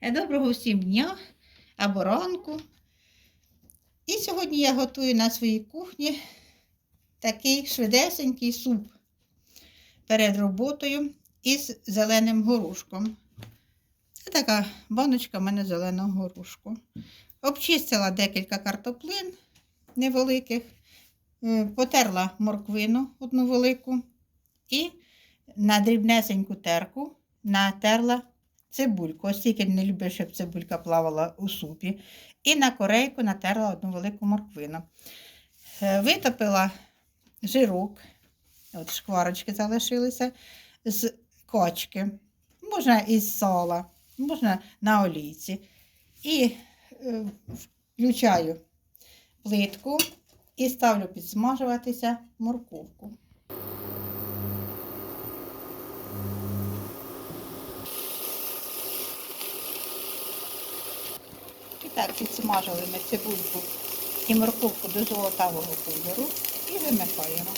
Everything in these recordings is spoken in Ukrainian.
Е, Доброго всім дня або ранку. І сьогодні я готую на своїй кухні такий швидесенький суп перед роботою із зеленим горошком. Це така баночка в мене зеленого горошку. Обчистила декілька картоплин невеликих, е, потерла морквину одну велику і на дрібнесеньку терку натерла цибульку. Ось не люблю, щоб цибулька плавала у супі. І на корейку натерла одну велику морквину. Е, Витопила жирок, от шкварочки залишилися, з кочки. Можна із сала, можна на олійці. І е, включаю плитку і ставлю підсмажуватися морковку. Так підсмажили ми цибульку і морковку до золотавого кольору і вимикаємо.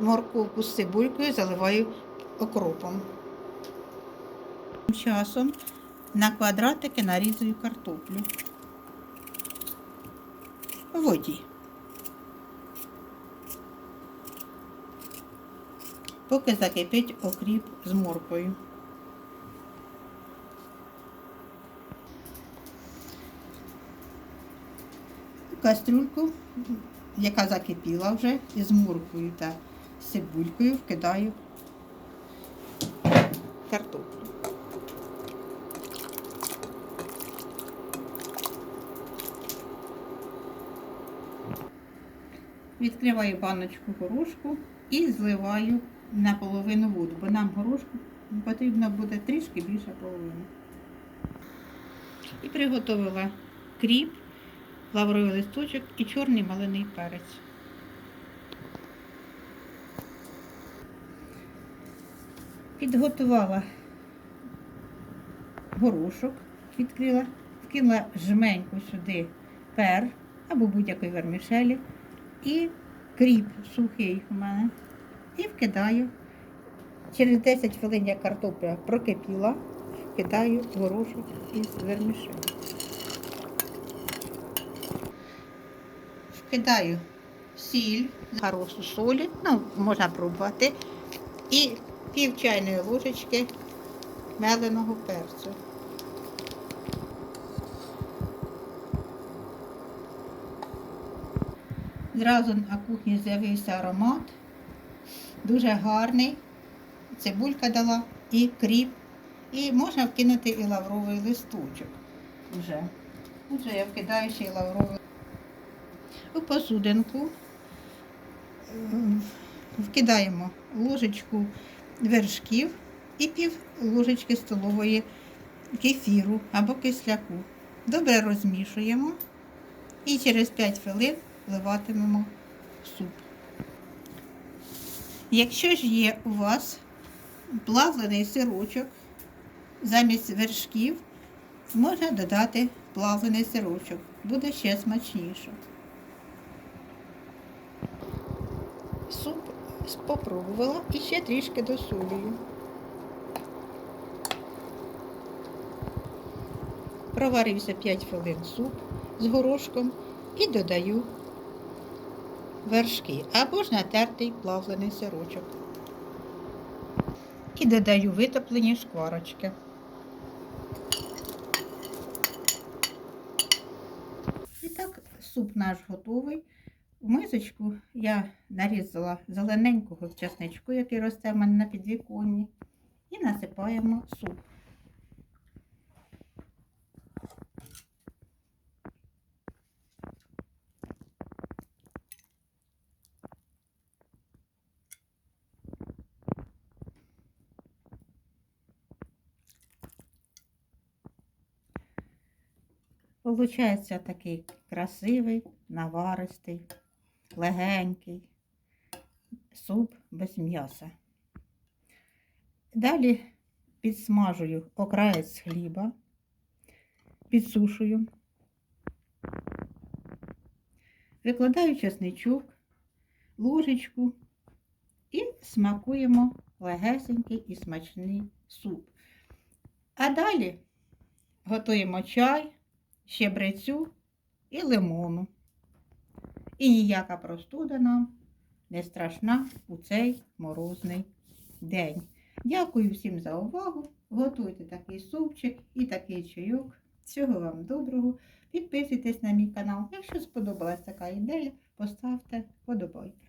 Морковку з цибулькою заливаю окропом. Тим часом на квадратики нарізую картоплю. У воді. Поки закипить окріп з моркою. Кастрюльку, яка закипіла вже, із муркою та цибулькою вкидаю картоплю. Відкриваю баночку горошку і зливаю наполовину воду, бо нам горошку потрібно буде трішки більше половини. І приготувала кріп лавровий листочок і чорний малиний перець. Підготувала горошок, відкрила, вкинула жменьку сюди пер або будь-якої вермішелі і кріп сухий у мене. І вкидаю. Через 10 хвилин, як картопля прокипіла, вкидаю горошок із вермішелі. Кидаю сіль, хорошу солі, ну, можна пробувати, і пів чайної ложечки меленого перцю. Зразу на кухні з'явився аромат, дуже гарний. Цибулька дала і кріп. І можна вкинути і лавровий листочок. Вже. Вже я вкидаю ще й лавровий у посудинку вкидаємо ложечку вершків і пів ложечки столової кефіру або кисляку. Добре розмішуємо і через 5 хвилин вливатимемо суп. Якщо ж є у вас плавлений сирочок замість вершків, можна додати плавлений сирочок, буде ще смачніше. Спробувала і ще трішки досолюю. Проварився 5 хвилин суп з горошком і додаю вершки або ж натертий плавлений сирочок. І додаю витоплені шкварочки. І так, суп наш готовий. В мисочку я нарізала зелененького часничку, який росте в мене на підвіконні, і насипаємо суп. Получається такий красивий, наваристий легенький, суп без м'яса. Далі підсмажую окраєць хліба, підсушую, викладаю чесничок, ложечку і смакуємо легесенький і смачний суп. А далі готуємо чай, щебрецю і лимону. І ніяка простуда нам не страшна у цей морозний день. Дякую всім за увагу. Готуйте такий супчик і такий чайок. Всього вам доброго. Підписуйтесь на мій канал. Якщо сподобалась така ідея, поставте вподобайки.